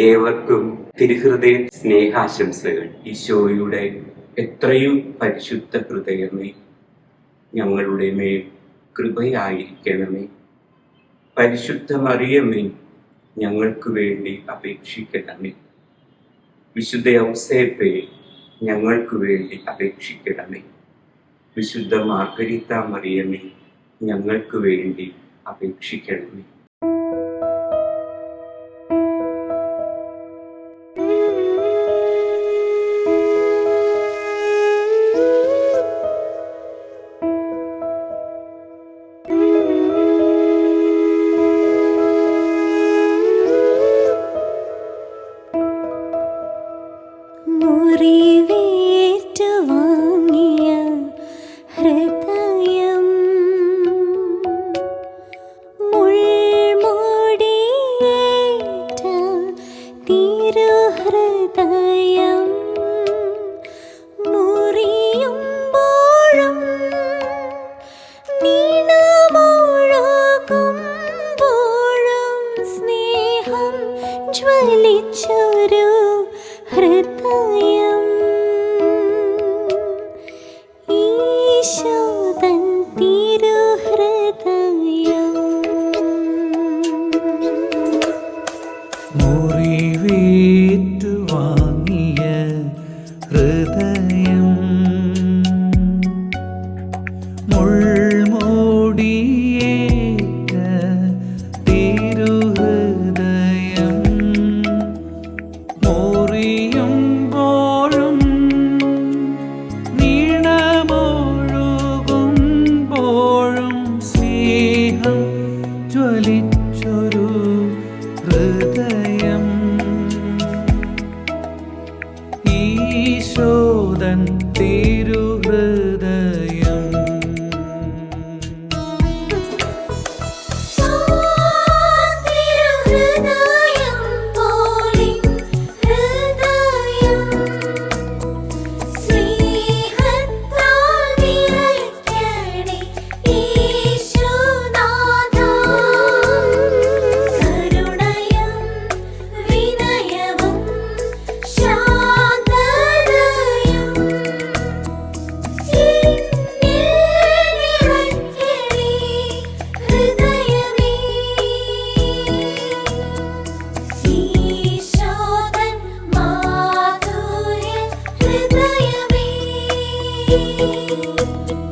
ഏവർക്കും തിരുഹൃദയ സ്നേഹാശംസകൾ ഈശോയുടെ എത്രയും പരിശുദ്ധ ഹൃദയമേ ഞങ്ങളുടെ മേൽ കൃപയായിരിക്കണമേ. പരിശുദ്ധ മറിയമേ ഞങ്ങൾക്ക് വേണ്ടി അപേക്ഷിക്കണമേ. വിശുദ്ധ ഔസേപ്പേ ഞങ്ങൾക്ക് വേണ്ടി അപേക്ഷിക്കണമേ. വിശുദ്ധ മാർഗരിത്ത മറിയമേ ഞങ്ങൾക്ക് വേണ്ടി അപേക്ഷിക്കണമേ. ഹൃദയം ഈശോതൻ തിരുഹൃദയം. മുറിവേറ്റു ജ്വലിച്ചൊരു ഹൃദയം. ഈശോദൻ തിരുഹൃദയം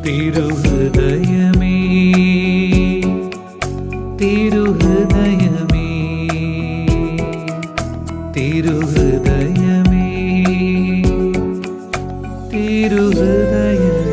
തിരുഹൃദയമേ തിരുഹൃദയമേ തിരുഹൃദയമേ തിരുഹൃദയമേ